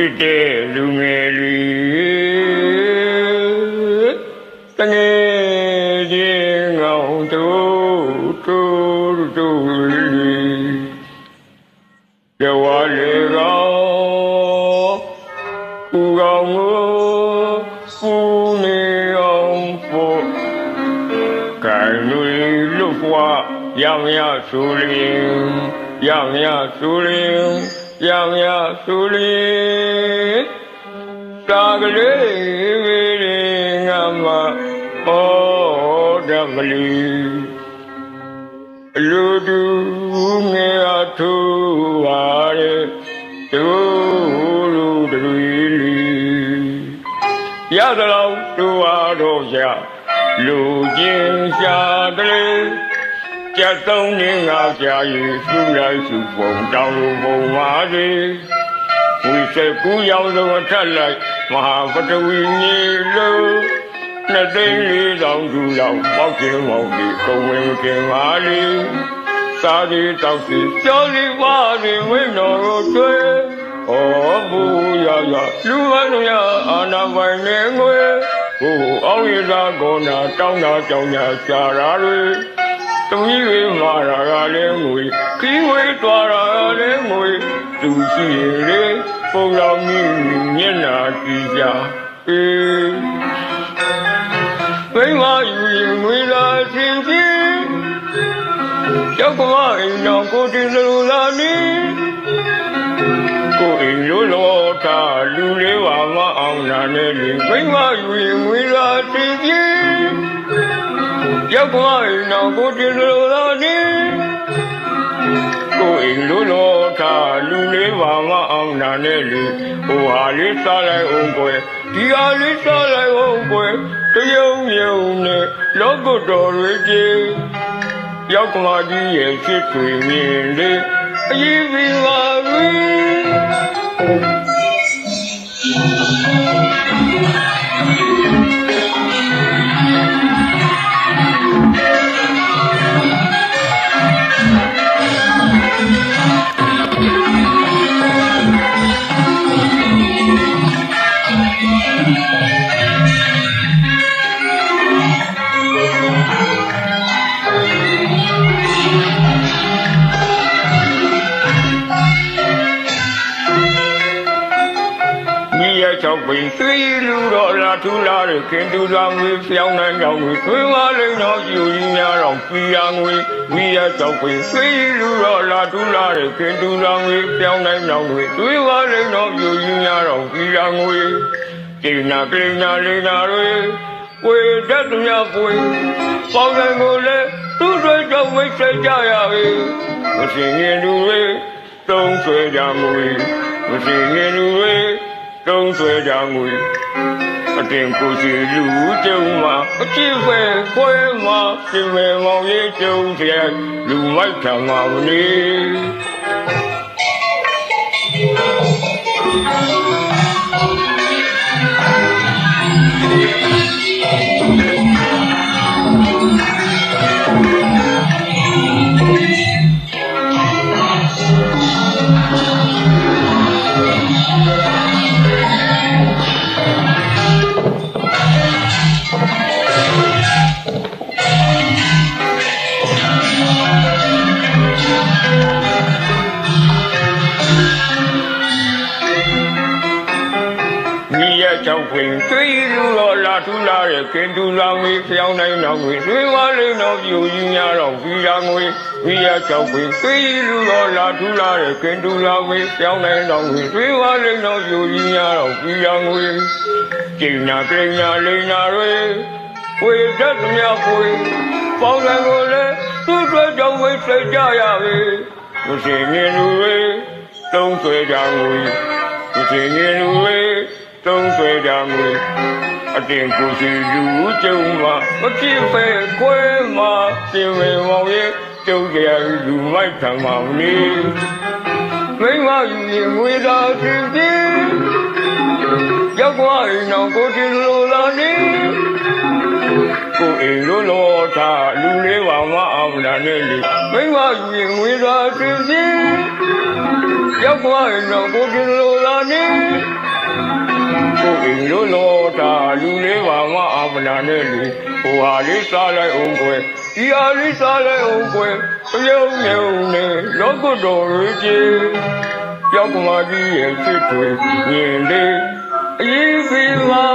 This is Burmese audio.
ဖြစ်တဲ့လူငယ်တွေတငယ်ချင်းငောင်တို့တို့တို့လေးကြွားလေကောင်ကူကောင်ကိုပူနေအောင်ဖို့ကံလူလွတ်ပွားရောင်ရဆူလင်းရောင်ရဆူလင်း ရောင်ရဆူလင်းတာကလေးဝေရင်ငါမဩဓမလီလူတူငယ်အထူပါရဲ့သူလူတွေလီရသလောက်တူအားတော့ရလူချင်းရှာကလေး ကြက်သုံးနေငါကြာရီစုလိုက်စုပုံတောင်းလို့ပုံပါစေဝိစေကူရောက်ဆုံးထက်လိုက်မဟာပတဝီမြေလို့နှစ်သိန်းလေးတောင်သူလောက်ပေါက်ခြင်းမောင်ဒီကုံဝင်ခြင်းပါလေသာဒီတောက်စီကြောလီပါဒီဝိနော်တို့တွေ့ဩဘူရရလူဝနရအာနာပိုင်နေငွေဟိုအောင်ရသာကောနာတောင်းတာကြောင့်ညာရှာရာတွေ သူကြီးတွေမာရာကလည်းငွေခီးဝေးသွားတာကလည်းငွေသူရှိရင်လေပုံတော်မြင့်မျက်နာကြည့်ကြအေးဘိမယူရင်ငွေလာချင်းချင်းကျောက်ကမအိမ်တော်ကိုတင်လူလာနေကိုအိမ်လိုလောတာလူလေးပါမအောင်နာနဲ့လေမိမယူရင်ငွေလာတည်ကြည် ရောက်ကွာအိမ်တော်ကိုတည်လိုလာနေကိုအိမ်လိုလောတာလူလေးပါမအောင်နာနဲ့လေဟိုဟာလေးစားလိုက်အောင်ကွယ်ဒီဟာလေးစားလိုက်အောင်ကွယ်တယုံယုံနဲ့လောကတော်တွေကြီးရောက်ကွာကြီးရဲ့ချစ်တွေမြင်လေအရေးပြီးပါပြီမိ ထူလာတဲ့ခင်တူလာငွေပြောင်းနိုင်ကြောင်ငွေသွေးမလိမ့်တော်ယူကြီးများတော်ပြည်ရငွေမိရချောက်ပင်သွေးလူတော်လာထူလာတဲ့ခင်တူလာငွေပြောင်းနိုင်ကြောင်ငွေသွေးမလိမ့်တော်ယူကြီးများတော်ပြည်ရငွေကျင်းနာကလေးနာလေးနာတွေဝေတတ်သူများပွေပေါင်းတယ်ကိုလည်းသူ့တွေကြောင့်မိတ်ဆက်ကြရပေမစင်ရင်လူတွေသုံးဆွဲကြငွေမစင်ရင်လူတွေတုံးဆွဲကြငွေ အတင်ကိုစီလူကျုံမှာအချစ်ပဲခွဲမှာပြင်မယ်မောင်ရေးကျုံတဲ့လူမိုက်ထံမှာမနေ မိရချောက်ခွင်သွေးလူတော်လာထူလာတဲ့ခင်တူလာငွေဖျောင်းနိုင်တော်ငွေသွေးမလိမ့်တော်ပြူကြီးများတော်ပြီးရာငွေမိရချောက်ခွင်သွေးလူတော်လာထူလာတဲ့ခင်တူလာငွေဖျောင်းနိုင်တော်ငွေသွေးမလိမ့်တော်ပြူကြီးများတော်ပြီးရာငွေကျင်းနာကလေးနာလိမ့်နာတွေဝေတတ်မြတ်ပွေပေါင်းတယ်ကိုလည်းသူ့အတွက်ကြောင့်ဝိတ်စိတ်ကြရပေမစင်ငင်လူတွေသုံးဆွဲကြငွေဒီချင်းရင်လူဝေး သုံးဆွဲကြမူအတင်ကိုစီလူကျုံမှာမဖြစ်ပဲခွဲမှာပြင်ဝေမောင်ရဲ့ကျုံကြရလူမိုက်ထံမှာမနေမိမယူရင်ငွေသာတင်တင်ရောက်ွားရင်တော့ကိုတင်လိုလာနေကိုအိမ်လိုလောတာလူလေးပါမအောင်လာနေလေမိမယူရင်ငွေသာတင်တင်ရောက်သွားရင်တော့ကိုကင်လိုလာနေကိုအိမ် လို့လို့တာလူလေးပါမအာမနာနဲ့လေဟိုဟာလေးစားလိုက်အောင်ကွယ်ဒီဟာလေးစားလိုက်အောင်ကွယ်ပြုံးနေဦးနေလောကတော်ရေးကြီးယောက်ကမကြီးရဲ့ချစ်တွေမြင်လေအရေးပေးပါ